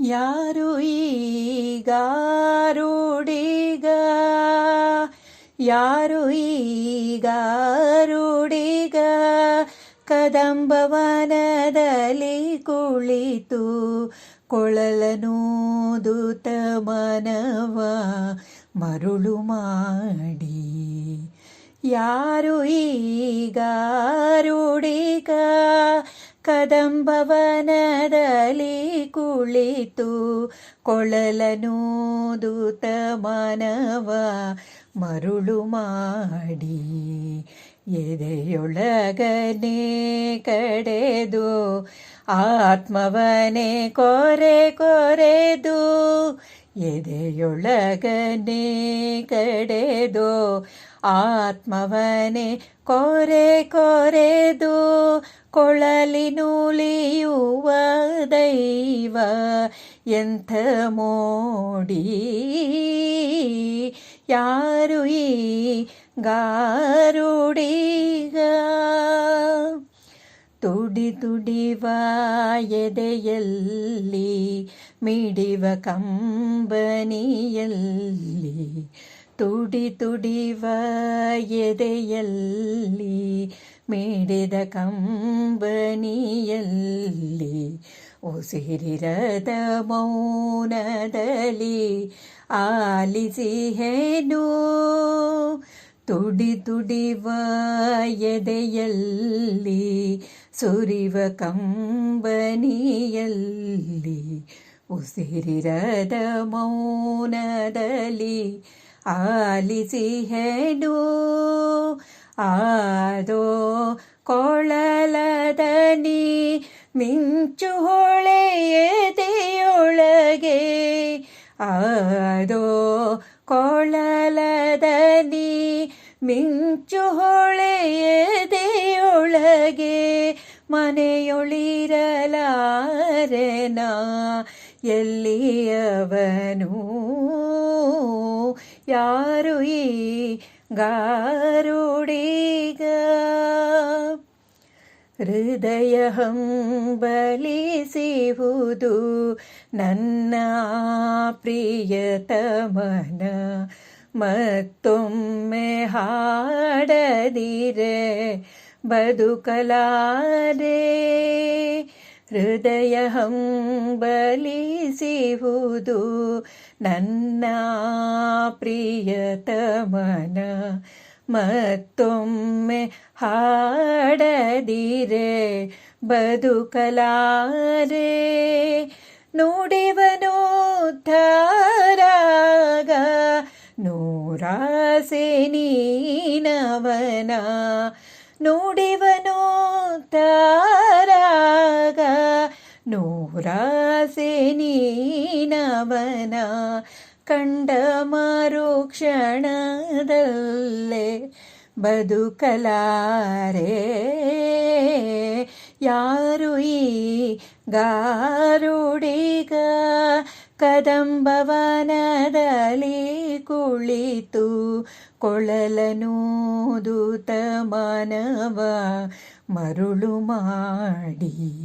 ಯಾರು ಈಗಾರುಡಿಗ ಯಾರು ಈಗಾರುಡಿಗ ಕದಂಬವನದಲ್ಲಿ ಕುಳಿತು ಕೊಳಲನೂದುತ ಮನವ ಮರುಳು ಮಾಡಿ. ಯಾರು ಈಗಾರುಡಿಗ ಕದಂಬವನದಲ್ಲಿ ಕುಳಿತು ಕೊಳಲನೂದುತ ಮನವ ಮರುಳು ಮಾಡಿ ಎದೆಯೊಳಗನೆ ಕಡೆದು ಆತ್ಮವನೆ ಕೊರೆ ಕೊರೆದು ಎದೆಯೊಳಗನೆ ಕಡೆದು ಆತ್ಮವನೇ ಕೊರೆ ಕೊರೆದು ಕೊಳಲಿನುಲಿಯುವ ದೈವ ಎಂಥ ಮೋಡಿ ಯಾರು ಈ ಗಾರುಡಿಗ ತುಡಿ ತುಡಿವ ಎದೆಯಲ್ಲಿ ಮಿಡಿವ ಕಂಬನಿಯಲ್ಲಿ ತುಡಿ ತುಡಿವ ಎದೆಯಲ್ಲಿ ಮೇಡಿದ ಕಂಬನಿಯಲ್ಲಿ ಉಸಿರಿರದ ಮೌನದಲ್ಲಿ ಆಲಿಸಿಹೇನು. ತುಡಿ ತುಡಿವ ಎದೆಯಲ್ಲಿ ಸುರಿವ ಕಂಬನಿಯಲ್ಲಿ ಉಸಿರಿರದ ಮೌನದಲ್ಲಿ ಆಲಿಸಿಹೆನು ಆದೋ ಕೊಳಲದನಿ ಮಿಂಚು ಹೊಳೆಯದೆಯೊಳಗೆ ಆದೋ ಕೊಳಲದನಿ ಮಿಂಚು ಹೊಳೆಯದೆಯೊಳಗೆ ಮನೆಯೊಳಿರಲಾರೆನ ಎಲ್ಲಿಯವನು ಯಾರು ಈ ಗಾರುಡಿಗ ಹೃದಯ ಹಂಬಲಿಸಿಹುದು ನನ್ನ ಪ್ರಿಯತಮನ ಮತ್ತೊಮ್ಮೆ ಹಾಡದಿರೆ ಬದುಕಲಾರೆ ಹೃದಯ ಹಂಬಲಿಸುವುದು ನನ್ನ ಪ್ರಿಯತಮನ ಮತ್ತೊಮ್ಮೆ ಹಾಡದಿರೆ ಬದುಕಲಾರೆ. ನುಡಿವನು ಧಾರಾಗ ನೂರಾಸೆ ನೀನವನ. ನುಡಿವನು ತಾರಾಗ ನೂರಾಸೆ ನೀನವನ ಕಂಡ ಮರುಕ್ಷಣದಲ್ಲೇ ಬದುಕಲಾರೆ. ಯಾರು ಈ ಗಾರುಡಿಗ ಕದಂಬವನದಲ್ಲಿ ಕುಳಿತು ಕೊಳಲನೂದುತ ಮಾನವ ಮರುಳು ಮಾಡಿ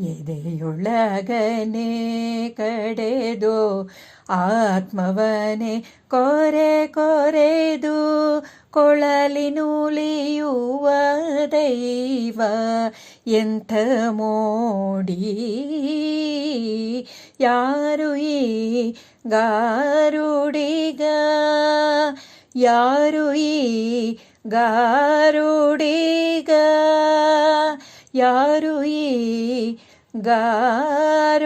ಎದೆಯೊಳಗನೆ ಕಡೆದು ಆತ್ಮವನೇ ಕೊರೆ ಕೊರೆದು ಕೊಳಲಿನುಲಿಯುವ ದೈವ ಎಂಥ ಮೋಡಿ? ಯಾರು ಈ ಗಾರುಡಿಗ? ಯಾರು ಈ ಗಾರುಡಿಗ? ಯಾರು ಈ ಗಾರುಡಿಗ